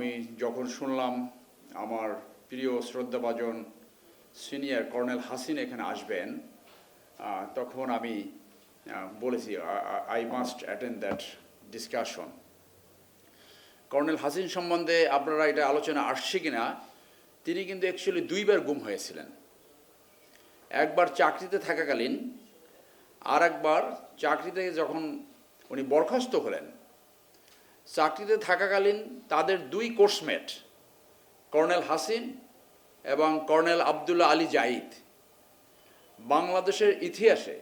আমি যখন শুনলাম আমার প্রিয় শ্রদ্ধাভাজন সিনিয়র কর্নেল হাসিন এখানে আসবেন তখন আমি বলেছি I must attend that discussion colonel Hasin সম্বন্ধে আপনারা এটা আলোচনা আসছে কিনা, তিনি কিন্তু অ্যাকচুয়ালি দুইবার গুম হয়েছিলেন। একবার চাকরিতে থাকাকালীন আর একবার চাকরিতে যখন উনি বরখাস্ত হলেন চাকরিতে থাকাকালীন তাদের দুই কোর্সমেট কর্নেল হাসিন এবং কর্নেল আবদুল্লাহ আলী জাহিদ বাংলাদেশের ইতিহাসে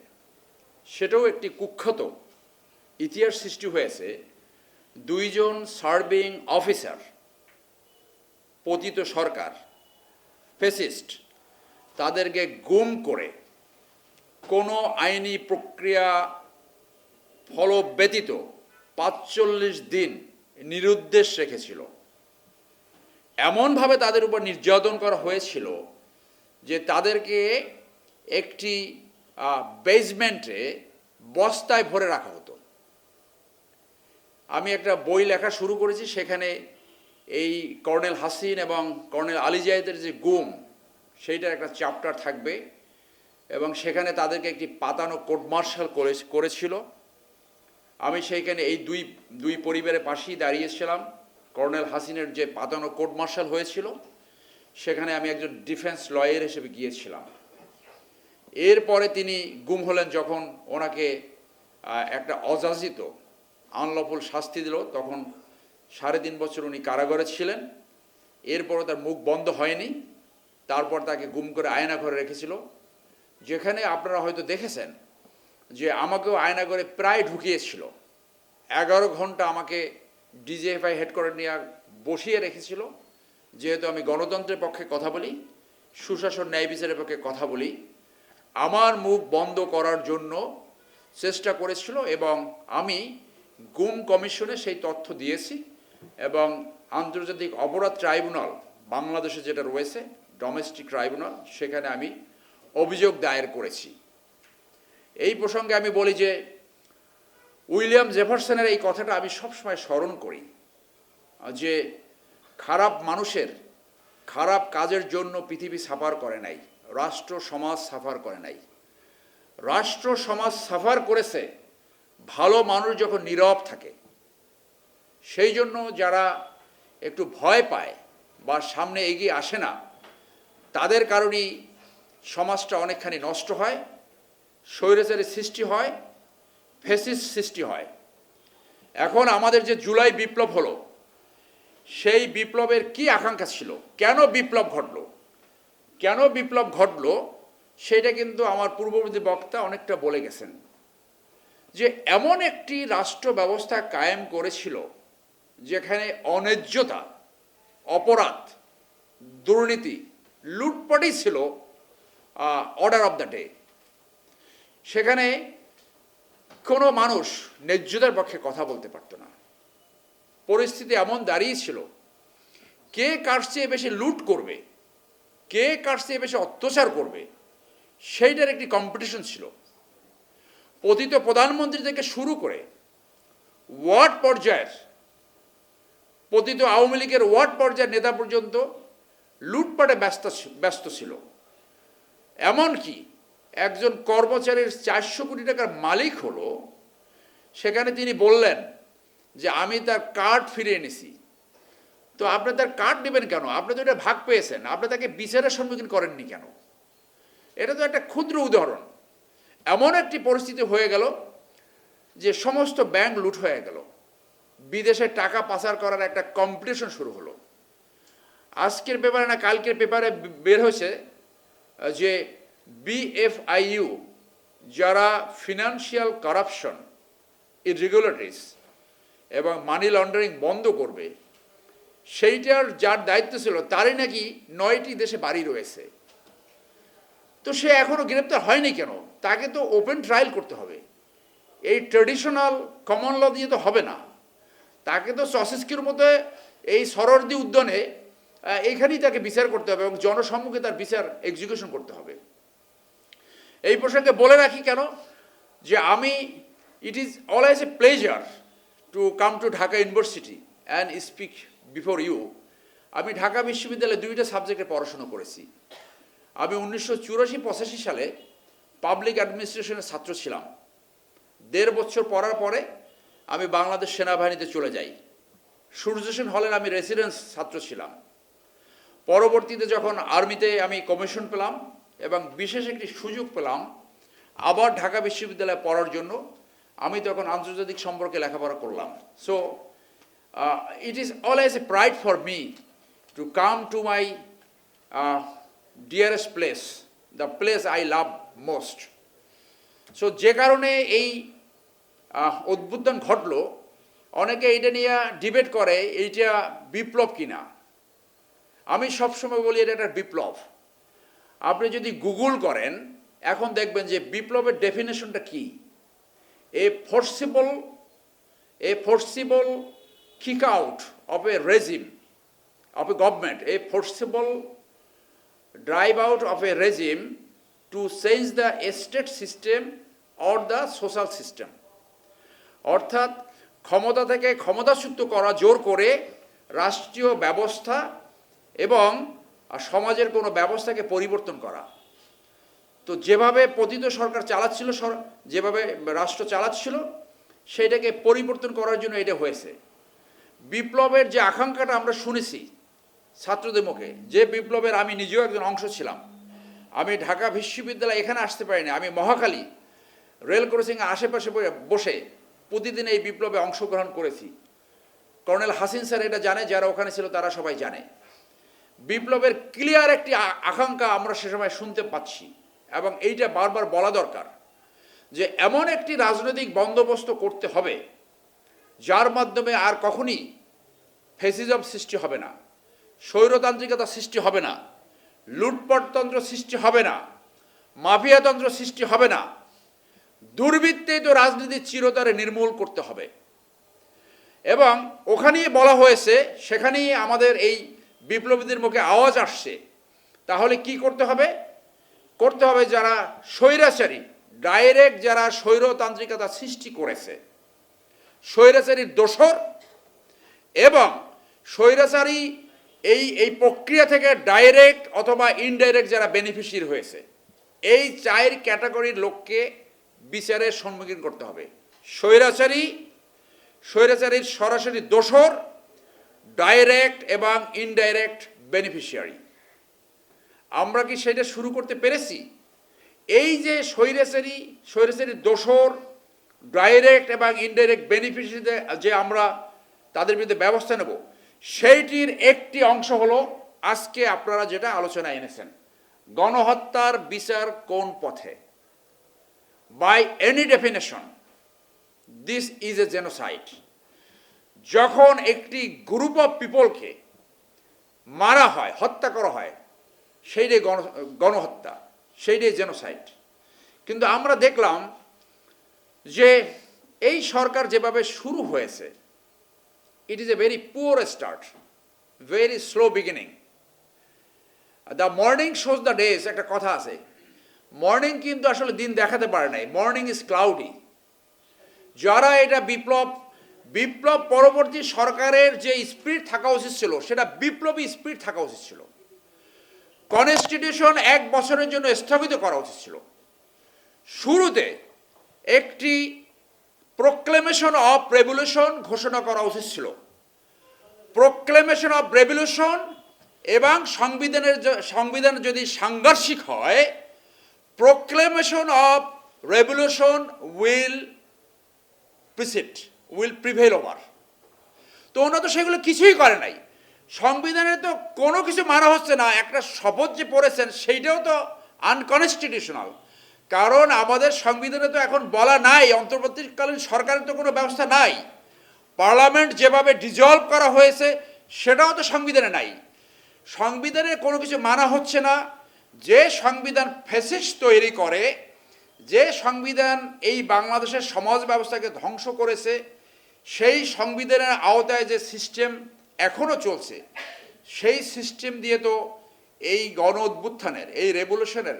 সেটাও একটি কুখ্যাত ইতিহাস সৃষ্টি হয়েছে। দুইজন সার্ভিং অফিসার, পতিত সরকার, ফেসিস্ট, তাদেরকে গুম করে কোনো আইনি প্রক্রিয়া ফল ব্যতীত পাঁচচল্লিশ দিন নিরুদ্দেশ রেখেছিল। এমনভাবে তাদের উপর নির্যাতন করা হয়েছিল যে তাদেরকে একটি বেসমেন্টে বস্তায় ভরে রাখা হতো। আমি একটা বই লেখা শুরু করেছি, সেখানে এই কর্নেল হাসিন এবং কর্নেল আলী জাহেদের যে গুম, সেইটার একটা চ্যাপ্টার থাকবে এবং সেখানে তাদেরকে একটি পাতানো কোর্ট মার্শাল করেছিল। আমি সেইখানে এই দুই দুই পরিবারের পাশেই দাঁড়িয়েছিলাম কর্নেল হাসিনের যে পাতানো কোর্ট মার্শাল হয়েছিল, সেখানে আমি একজন ডিফেন্স লয়ার হিসেবে গিয়েছিলাম। এরপরে তিনি গুম হলেন যখন ওনাকে একটা অযাচিত আনলফুল শাস্তি দিল। তখন সাড়ে তিন বছর উনি কারাগারে ছিলেন। এরপরও তার মুখ বন্ধ হয়নি। তারপর তাকে গুম করে আয়না ঘরে রেখেছিল। যেখানে আপনারা হয়তো দেখেছেন যে আমাকেও আয়না করে প্রায় ঢুকিয়েছিল এগারো ঘণ্টা আমাকে ডিজিএফআই হেডকোয়ার্টার নিয়ে বসিয়ে রেখেছিল। যেহেতু আমি গণতন্ত্রের পক্ষে কথা বলি, সুশাসন ন্যায় বিচারের পক্ষে কথা বলি, আমার মুখ বন্ধ করার জন্য চেষ্টা করেছিল এবং আমি গুম কমিশনে সেই তথ্য দিয়েছি এবং আন্তর্জাতিক অপরাধ ট্রাইব্যুনাল, বাংলাদেশে যেটা রয়েছে, ডোমেস্টিক ট্রাইব্যুনাল, সেখানে আমি অভিযোগ দায়ের করেছি। এই প্রসঙ্গে আমি বলি যে উইলিয়াম জেফারসনের এই কথাটা আমি সবসময় স্মরণ করি, যে খারাপ মানুষের খারাপ কাজের জন্য পৃথিবী সাফার করে নাই, রাষ্ট্র, সমাজ সাফার করে নাই। রাষ্ট্র, সমাজ সাফার করেছে, ভালো মানুষ যখন নীরব থাকে, সেই জন্য যারা একটু ভয় পায় বা সামনে এগিয়ে আসে না, তাদের কারণেই সমাজটা অনেকখানি নষ্ট হয়। স্বৈরাচারের সৃষ্টি হয় ফেসিস সৃষ্টি হয়। এখন আমাদের যে জুলাই বিপ্লব হলো, সেই বিপ্লবের কি আকাঙ্ক্ষা ছিল? কেন বিপ্লব ঘটলো? কেন বিপ্লব ঘটলো? সেটা কিন্তু আমার পূর্ববর্তী বক্তা অনেকটা বলে গেছেন। যে এমন একটি রাষ্ট্র ব্যবস্থা কায়েম করেছিল, যেখানে অন্যায্যতা, অপরাধ, দুর্নীতি, লুটপাটই ছিল অর্ডার অফ দ্য ডে সেখানে কোনো মানুষ ন্যায্যতার পক্ষে কথা বলতে পারতো না। পরিস্থিতি এমন দাঁড়িয়েছিল কে কার চেয়ে বেশি লুট করবে, কে কার চেয়ে বেশি অত্যাচার করবে, সেইটার একটি কম্পিটিশন ছিল। পতিত প্রধানমন্ত্রী থেকে শুরু করে ওয়ার্ড পর্যায়ের, পতিত আওয়ামী লীগের ওয়ার্ড পর্যায়ের নেতা পর্যন্ত লুটপাটে ব্যস্ত ব্যস্ত ছিল। এমনকি একজন কর্মচারীর চারশো কোটি টাকার মালিক হলো, সেখানে তিনি বললেন যে আমি তার কার্ড ফিরে এনেছি তো আপনি তার কার্ড নেবেন কেন? আপনি তো এটা ভাগ পেয়েছেন। আপনি তাকে বিচারের সম্মুখীন করেননি কেন? এটা তো একটা ক্ষুদ্র উদাহরণ। এমন একটি পরিস্থিতি হয়ে গেল যে সমস্ত ব্যাংক লুট হয়ে গেল। বিদেশে টাকা পাচার করার একটা কম্পিটিশন শুরু হলো। আজকের পেপারে না কালকের পেপারে বের হয়েছে যে বিএফআইইউ যারা ফিনান্সিয়াল কারাপশন ইরেগুলারিটিস এবং মানি লন্ডারিং বন্ধ করবে, সেইটার যার দায়িত্ব ছিল, তারই নাকি নয়টি দেশে বাড়ি রয়েছে। তো সে এখনও গ্রেপ্তার হয়নি কেন? তাকে তো ওপেন ট্রায়াল করতে হবে। এই ট্রেডিশনাল কমন ল দিয়ে তো হবে না। তাকে তো সসেস্কির মতো এই সরদি উদ্যানে এইখানেই তাকে বিচার করতে হবে এবং জনসম্মুখে তার বিচার এক্সিকিউশন করতে হবে। এই প্রসঙ্গে বলে রাখি কেন? যে আমি it is always a pleasure to come to Dhaka university and speak before you আমি ঢাকা বিশ্ববিদ্যালয়ে দুইটা সাবজেক্টে পড়াশোনা করেছি। আমি উনিশশো চুরাশি পঁচাশি সালে পাবলিক অ্যাডমিনিস্ট্রেশনের ছাত্র ছিলাম। দেড় বছর পড়ার পরে আমি বাংলাদেশ সেনাবাহিনীতে চলে যাই। সূর্য সেন হলের আমি রেসিডেন্স ছাত্র ছিলাম। পরবর্তীতে যখন আর্মিতে আমি কমিশন পেলাম এবং বিশেষ একটি সুযোগ পেলাম, আবার ঢাকা বিশ্ববিদ্যালয়ে পড়ার জন্য। আমি তখন আন্তর্জাতিক সম্পর্কে লেখাপড়া করলাম। So it is always a pride for me to come to my dearest place the place I love most so যে কারণে এই উদ্বোধন ঘটলো, অনেকে এটা নিয়ে ডিবেট করে, এইটা বিপ্লব কিনা। আমি সবসময় বলি এটা একটা বিপ্লব। আপনি যদি গুগল করেন, এখন দেখবেন যে বিপ্লবের ডেফিনেশনটা কি? A forcible a forcible kick out of a regime of a government a forcible drive out of a regime to change the state system or the social system অর্থাৎ ক্ষমতা থেকে ক্ষমতাচ্যুত করা, জোর করে রাষ্ট্রীয় ব্যবস্থা এবং সমাজের কোনো ব্যবস্থাকে পরিবর্তন করা। তো যেভাবে পতিত সরকার চালাচ্ছিল যেভাবে রাষ্ট্র চালাচ্ছিল, সেটাকে পরিবর্তন করার জন্য এটা হয়েছে। বিপ্লবের যে আকাঙ্ক্ষাটা আমরা শুনেছি ছাত্রদের মুখে, যে বিপ্লবের আমি নিজেও একজন অংশ ছিলাম। আমি ঢাকা বিশ্ববিদ্যালয় এখানে আসতে পারিনি, আমি মহাখালী রেল ক্রসিংয়ের আশেপাশে বসে প্রতিদিন এই বিপ্লবে অংশগ্রহণ করেছি। কর্নেল হাসিন স্যার এটা জানে, যারা ওখানে ছিল তারা সবাই জানে। বিপ্লবের ক্লিয়ার একটি আকাঙ্ক্ষা আমরা সে সময় শুনতে পাচ্ছি এবং এইটা বারবার বলা দরকার যে এমন একটি রাজনৈতিক বন্দোবস্ত করতে হবে যার মাধ্যমে আর কখনই ফেসিজম সৃষ্টি হবে না, স্বৈরতান্ত্রিকতা সৃষ্টি হবে না, লুটপটতন্ত্র সৃষ্টি হবে না, মাফিয়াতন্ত্র সৃষ্টি হবে না দুর্বৃত্তেই তো রাজনীতি চিরতরে নির্মূল করতে হবে। এবং ওখানেই বলা হয়েছে, সেখানেই আমাদের এই বিপ্লবীদের মুখে আওয়াজ আসছে, তাহলে কি করতে হবে? করতে হবে যারা স্বৈরাচারী ডাইরেক্ট যারা স্বৈরতান্ত্রিকতা সৃষ্টি করেছে স্বৈরাচারীর দোসর এবং স্বৈরাচারী এই এই প্রক্রিয়া থেকে ডাইরেক্ট অথবা ইনডাইরেক্ট যারা বেনিফিশিয়ারি হয়েছে, এই চার ক্যাটাগরির লোককে বিচারের সম্মুখীন করতে হবে। স্বৈরাচারী, স্বৈরাচারীর সরাসরি দোসর ডাইরেক্ট এবং ইনডাইরেক্ট বেনিফিশিয়ারি। আমরা কি সেটা শুরু করতে পেরেছি? এই যে স্বৈরাচারী স্বৈরাচারীর দোসর ডাইরেক্ট এবং ইনডাইরেক্ট বেনিফিশিয়ারিতে যে আমরা তাদের বিরুদ্ধে ব্যবস্থা নেব, সেইটির একটি অংশ হলো আজকে আপনারা যেটা আলোচনায় এনেছেন, গণহত্যার বিচার কোন পথে? By any definition this is a genocide যখন একটি গ্রুপ অফ পিপলকে মারা হয়, হত্যা করা হয় সেইটাই গণ, গণহত্যা সেইটাই জেনোসাইড কিন্তু আমরা দেখলাম যে এই সরকার যেভাবে শুরু হয়েছে it is a very poor start very slow beginning the morning shows the days একটা কথা আছে। মর্নিং কিন্তু আসলে দিন দেখাতে পারে নাই। মর্নিং ইজ ক্লাউডি যারা এটা বিপ্লব বিপ্লব পরবর্তী সরকারের যে স্পিরিট থাকা উচিত ছিল, সেটা বিপ্লবী স্পিরিট থাকা উচিত ছিল। কনস্টিটিউশন এক বছরের জন্য স্থগিত করা উচিত ছিল। শুরুতে একটি প্রোক্লেমেশন অফ রেভলিউশন ঘোষণা করা উচিত ছিল। প্রোক্লেমেশন অফ রেভলিউশন এবং সংবিধানের সংবিধান যদি সাংঘর্ষিক হয় proclamation of revolution will preset will prevail over তো ওনারা তো সেগুলো কিছুই করে নাই। সংবিধানে তো কোনো কিছু মানা হচ্ছে না, একটা শপথ যে পড়েছেন সেইটাও তো আনকনস্টিটিউশনাল কারণ আমাদের সংবিধানে তো এখন বলা নাই, অন্তর্বর্তীকালীন সরকারের তো কোনো ব্যবস্থা নাই। পার্লামেন্ট যেভাবে ডিজলভ করা হয়েছে, সেটাও তো সংবিধানে নাই। সংবিধানে কোনো কিছু মানা হচ্ছে না। যে সংবিধান ফেসিস তৈরি করে, যে সংবিধান এই বাংলাদেশের সমাজ ব্যবস্থাকে ধ্বংস করেছে সেই সংবিধানের আওতায় যে সিস্টেম এখনও চলছে, সেই সিস্টেম দিয়ে তো এই গণ উদ্বুত্থানের এই রেভলিউশনের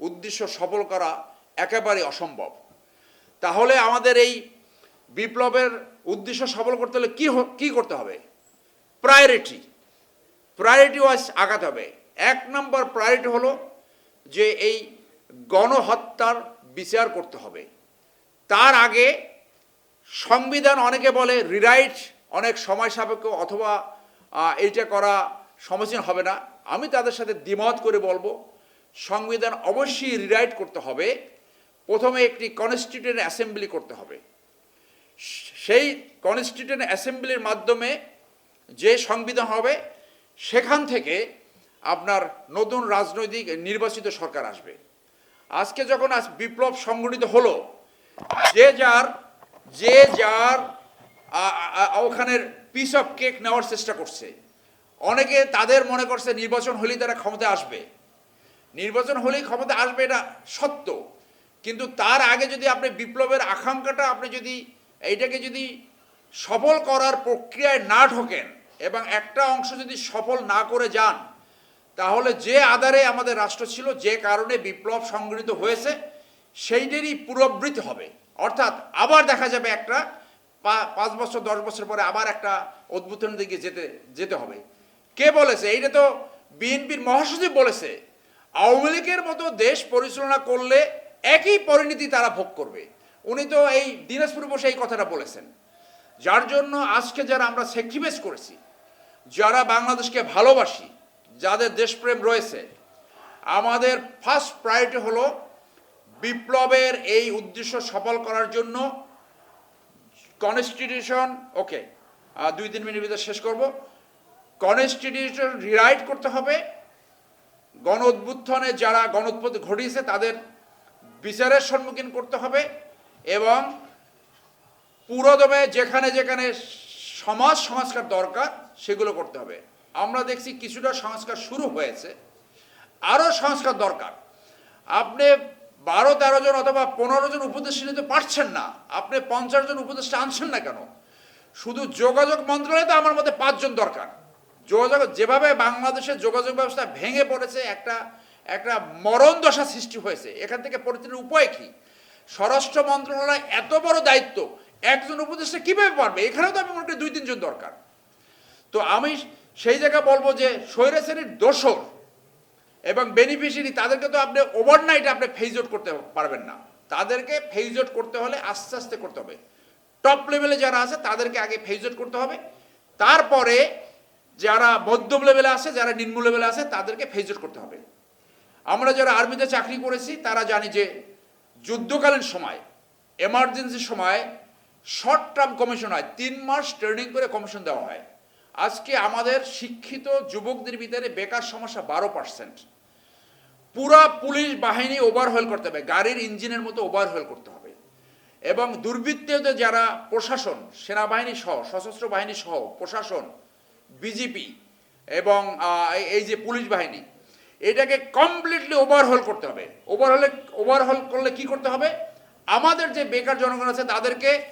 উদ্দেশ্য সফল করা একেবারে অসম্ভব। তাহলে আমাদের এই বিপ্লবের উদ্দেশ্য সফল করতে হলে কী কী করতে হবে? প্রায়োরিটি। প্রায়োরিটি ওয়াইজ আগাতে হবে। এক নম্বর প্রায়োরিটি হলো যে এই গণহত্যার বিচার করতে হবে। তার আগে সংবিধান অনেকে বলে রিরাইট অনেক সময় সাপেক্ষ অথবা এইটা করা সমীচীন হবে না। আমি তাদের সাথে দ্বিমত করে বলব, সংবিধান অবশ্যই রিরাইট করতে হবে। প্রথমে একটি কনস্টিটিউয়েন্ট অ্যাসেম্বলি করতে হবে। সেই কনস্টিটিউয়েন্ট অ্যাসেম্বলির মাধ্যমে যে সংবিধান হবে, সেখান থেকে আপনার নতুন রাজনৈতিক নির্বাচিত সরকার আসবে। আজকে যখন আজ বিপ্লব সংগঠিত হলো, যে যার যে যার ওখানের পিস অফ কেক নেওয়ার চেষ্টা করছে। অনেকে তাদের মনে করছে নির্বাচন হলেই তারা ক্ষমতায় আসবে। নির্বাচন হলেই ক্ষমতা আসবে এটা সত্য। কিন্তু তার আগে যদি আপনি বিপ্লবের আকাঙ্ক্ষাটা আপনি যদি এইটাকে যদি সফল করার প্রক্রিয়ায় না ঢোকেন এবং একটা অংশ যদি সফল না করে যান, তাহলে যে আধারে আমাদের রাষ্ট্র ছিল, যে কারণে বিপ্লব সংগঠিত হয়েছে সেইটারই পুরোবৃত্তি হবে। অর্থাৎ আবার দেখা যাবে একটা পাঁচ বছর, দশ বছর পরে আবার একটা উদ্বোধনের দিকে যেতে যেতে হবে। কে বলেছে? এইটা তো বিএনপির মহাসচিব বলেছে। আওয়ামী লীগের মতো দেশ পরিচালনা করলে একই পরিণতি তারা ভোগ করবে। উনি তো এই দিনাজপুর বসে এই কথাটা বলেছেন। যার জন্য আজকে যারা আমরা স্যাক্রিফাইস করেছি, যারা বাংলাদেশকে ভালোবাসি, যাদের দেশপ্রেম রয়েছে, আমাদের ফার্স্ট প্রায়োরিটি হলো বিপ্লবের এই উদ্দেশ্য সফল করার জন্য কনস্টিটিউশন ওকে দুই তিন মিনিট ভিতরে শেষ করব। কনস্টিটিউশন রিরাইট করতে হবে। গণ উদ্বুত্থানে যারা গণ উৎপত্তি ঘটিয়েছে, তাদের বিচারের সম্মুখীন করতে হবে এবং পুরোদমে যেখানে যেখানে সমাজ সংস্কার দরকার, সেগুলো করতে হবে। আমরা দেখছি কিছুটা সংস্কার শুরু হয়েছে। আরও সংস্কার দরকার। আপনি বারো, তেরো জন অথবা পনেরো জন উপদেষ্টা নিতে পারছেন না। আপনি পঞ্চাশ জন উপদেষ্টা আনছেন না কেন? শুধু যোগাযোগ মন্ত্রণালয়ে তো আমার মতে পাঁচজন দরকার। যোগাযোগ যেভাবে বাংলাদেশের যোগাযোগ ব্যবস্থা ভেঙে পড়েছে, একটা একটা মরণ দশা সৃষ্টি হয়েছে। এখান থেকে পরিত্রাণের উপায় কি? স্বরাষ্ট্র মন্ত্রণালয় এত বড় দায়িত্ব, একজন উপদেষ্টা কীভাবে পারবে? এখানেও তো আমি মনে করি দুই, তিনজন দরকার। তো আমি সেই জায়গায় বলব যে স্বৈরাচারীর দোষর এবং বেনিফিশিয়ারি তাদেরকে তো আপনি ওভারনাইট আপনি ফেজ আউট করতে পারবেন না। তাদেরকে ফেজ আউট করতে হলে আস্তে আস্তে করতে হবে। টপ লেভেলে যারা আছে, তাদেরকে আগে ফেজ আউট করতে হবে। তারপরে যারা মধ্যম লেভেলে আছে, যারা নিম্ন লেভেলে আছে, তাদেরকে ফেজ আউট করতে হবে। আমরা যারা আর্মিতে চাকরি করেছি, তারা জানি যে যুদ্ধকালীন সময় এমার্জেন্সি সময় শর্ট টার্ম কমিশন হয়। তিন মাস ট্রেনিং করে কমিশন দেওয়া হয়। আজকে আমাদের শিক্ষিত যুবকদের ভিতরে বেকার সমস্যা বারো পার্সেন্ট পুরা পুলিশ বাহিনী ওভারহল করতে হবে, গাড়ির ইঞ্জিনের মতো ওভারহল করতে হবে। এবং দুর্বৃত্তদের যারা প্রশাসন, সেনাবাহিনী সহ, সশস্ত্র বাহিনী সহ, প্রশাসন বিজেপি এবং এই- যে পুলিশ বাহিনী, এটাকে কমপ্লিটলি ওভারহল করতে হবে। ওভারহলে ওভারহল করলে কি করতে হবে? আমাদের যে বেকার জনগণ আছে তাদেরকে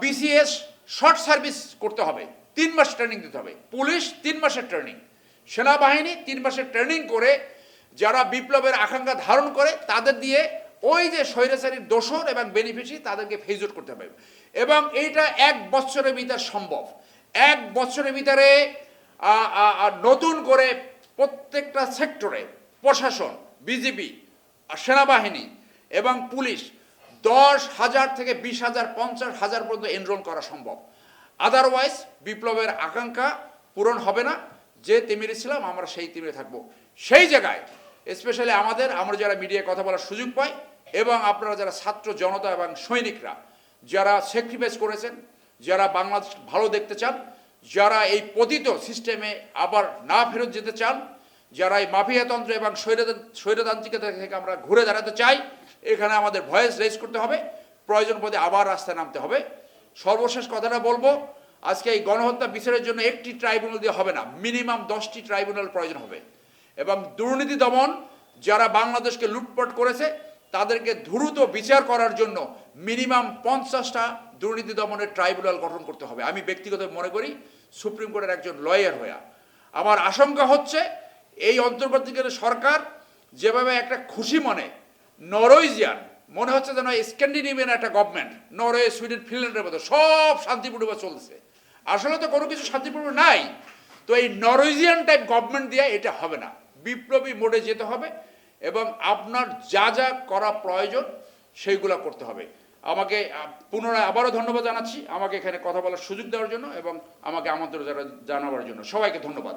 বিসিএস শর্ট সার্ভিস করতে হবে। তিন মাস ট্রেনিং দিতে হবে। পুলিশ তিন মাসের ট্রেনিং সেনাবাহিনী তিন মাসের ট্রেনিং করে যারা বিপ্লবের আকাঙ্ক্ষা ধারণ করে, তাদের দিয়ে ওই যে স্বৈরাচারীর দোষর এবং বেনিফিশি তাদেরকে ফেজ করতে হবে। এবং এইটা এক বছরের ভিতরে সম্ভব। এক বছরের ভিতরে নতুন করে প্রত্যেকটা সেক্টরে প্রশাসন বিজেপি সেনাবাহিনী এবং পুলিশ দশ হাজার থেকে বিশ হাজার, পঞ্চাশ হাজার পর্যন্ত এনরোল করা সম্ভব। আদারওয়াইজ বিপ্লবের আকাঙ্ক্ষা পূরণ হবে না। যে তিমিরে ছিলাম, আমরা সেই তিমিরে থাকব। সেই জায়গায় স্পেশালি আমাদের, আমরা যারা মিডিয়ায় কথা বলার সুযোগ পাই, এবং আপনারা যারা ছাত্র জনতা এবং সৈনিকরা, যারা স্যাক্রিফাইস করেছেন, যারা বাংলাদেশ ভালো দেখতে চান, যারা এই পতিত সিস্টেমে আবার না ফেরত যেতে চান, যারা এই মাফিয়াতন্ত্র এবং স্বৈরতান্ত্রিকতা থেকে আমরা ঘুরে দাঁড়াতে চাই, এখানে আমাদের ভয়েস রেজ করতে হবে। প্রয়োজন পদে আবার রাস্তায় নামতে হবে। সর্বশেষ কথাটা বলব, আজকে এই গণহত্যা বিচারের জন্য একটি ট্রাইব্যুনাল দিয়ে হবে না, মিনিমাম দশটি ট্রাইব্যুনাল প্রয়োজন হবে। এবং দুর্নীতি দমন, যারা বাংলাদেশকে লুটপাট করেছে, তাদেরকে দ্রুত বিচার করার জন্য মিনিমাম পঞ্চাশটা দুর্নীতি দমনের ট্রাইব্যুনাল গঠন করতে হবে। আমি ব্যক্তিগত মনে করি, সুপ্রিম কোর্টের একজন লয়ার হইয়া। আমার আশঙ্কা হচ্ছে, এই অন্তর্বর্তীকালীন সরকার যেভাবে একটা খুশি মনে নরওয়েজিয়ান মনে হচ্ছে যেন স্ক্যান্ডিনেভিয়ান একটা গভর্নমেন্ট নরওয়ে, সুইডেন, ফিনল্যান্ডের মতো সব শান্তিপূর্ণভাবে চলছে আসলে তো কোনো কিছু শান্তিপূর্ণ নাই। তো এই নরওয়েজিয়ান টাইপ গভর্নমেন্ট দিয়ে এটা হবে না। বিপ্লবী মোডে যেতে হবে এবং আপনার যা যা করা প্রয়োজন সেইগুলো করতে হবে। আমাকে পুনরায় আবারও ধন্যবাদ জানাচ্ছি আমাকে এখানে কথা বলার সুযোগ দেওয়ার জন্য এবং আমাকে আমন্ত্রণ জানাবার জন্য। সবাইকে ধন্যবাদ।